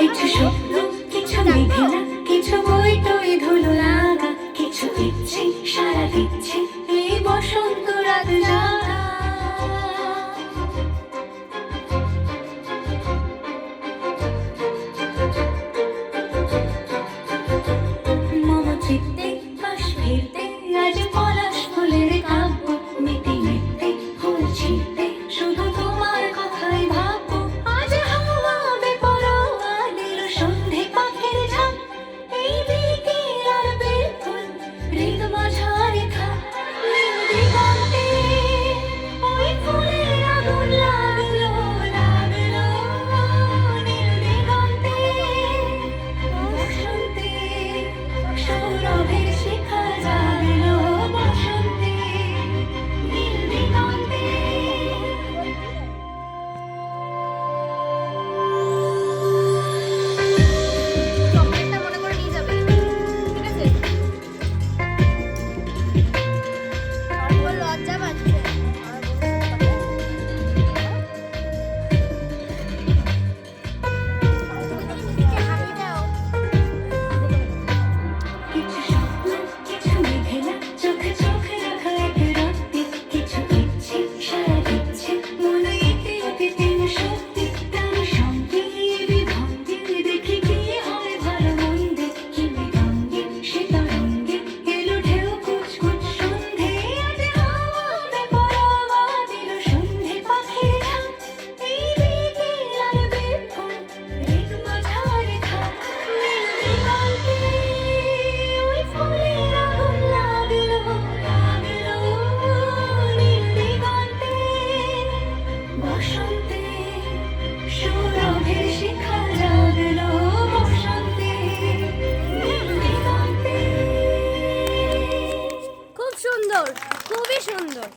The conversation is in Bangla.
কিছু স্বপ্ন, কিছু মেঘেলা, কিছু বই তৈ ধুলো লাগা, কিছু সারা এই বসন্ত রাত মম চিত্তে मजा